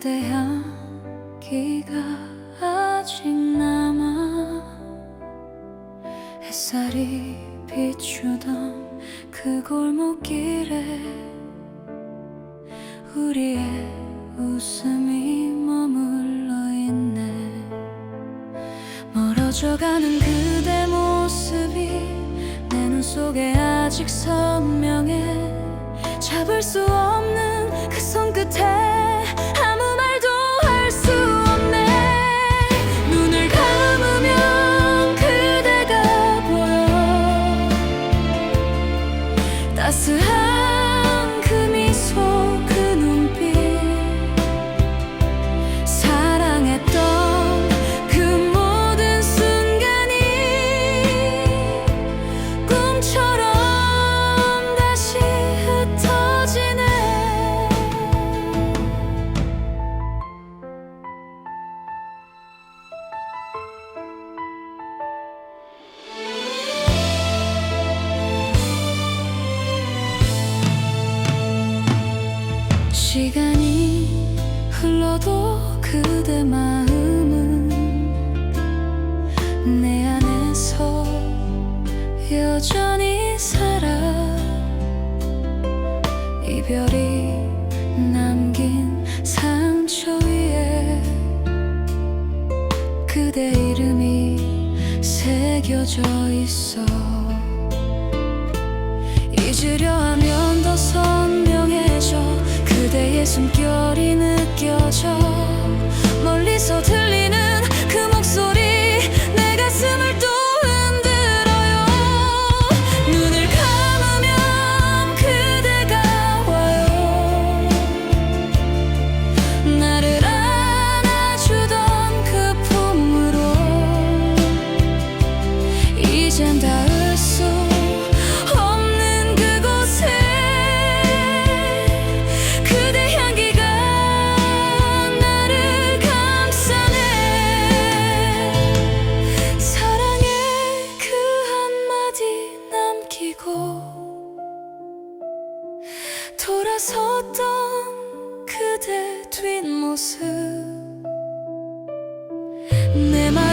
그대 향기가 아직 남아 햇살이 비추던 그 골목길에 우리의 웃음이 머물러 있네. 멀어져가는 그대 모습이 내 속에 아직 선명해. 잡을 수 없는 그 손끝에 그대 마음은 내 안에서 여전히 살아. 이별이 남긴 상처 위에 그대 이름이 새겨져 있어. 잊으려 하면 더 선명해져 그대의 숨결이 느껴져 남기고 돌아섰던 그대 뒷모습 내마